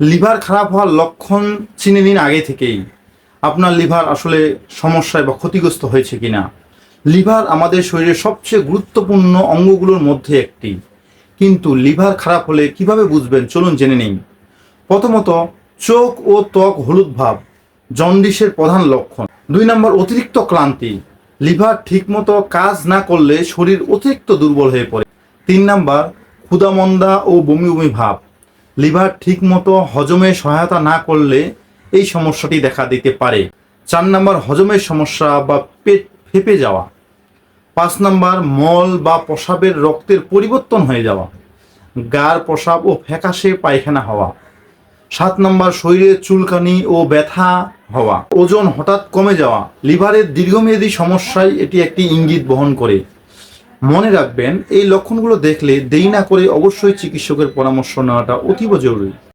Liver খারাপ হওয়ার লক্ষণ চিনে নিন আগে থেকেই। আপনার লিভার আসলে সমস্যায় বা ক্ষতিগ্রস্ত হয়েছে কিনা? লিভার আমাদের শরীরের সবচেয়ে গুরুত্বপূর্ণ অঙ্গগুলোর মধ্যে একটি। কিন্তু লিভার খারাপ হলে কীভাবে বুঝবেন? চলুন জেনে নিন। প্রথমত, চোখ ও ত্বক হলুদ ভাব, জন্ডিসের প্রধান লক্ষণ। দুই নম্বর, অতিরিক্ত ক্লান্তি। লিভার ঠিকমতো কাজ না করলে শরীর অতিরিক্ত দুর্বল হয়ে পড়ে। তিন নাম্বার, ক্ষুদামন্দা ও বমি বমি ভাব। লিভার ঠিকমতো হজমে সহায়তা না করলে এই সমস্যাটি দেখা দিতে পারে। চার নাম্বার হজমের সমস্যা বা পেট ফেপে যাওয়া। পাঁচ নাম্বার, মল বা প্রসাবের রক্তের পরিবর্তন হয়ে যাওয়া। গার প্রসাব ও ফ্যাকাশে পায়খানা হওয়া। সাত নম্বর, শরীরে চুলকানি ও ব্যথা হওয়া। ওজন হঠাৎ কমে যাওয়া। লিভারের দীর্ঘমেয়াদী সমস্যায় এটি একটি ইঙ্গিত বহন করে। মনে রাখবেন এই লক্ষণগুলো দেখলে দেরি না করে অবশ্যই চিকিৎসকের পরামর্শ নেওয়াটা অতীব জরুরি।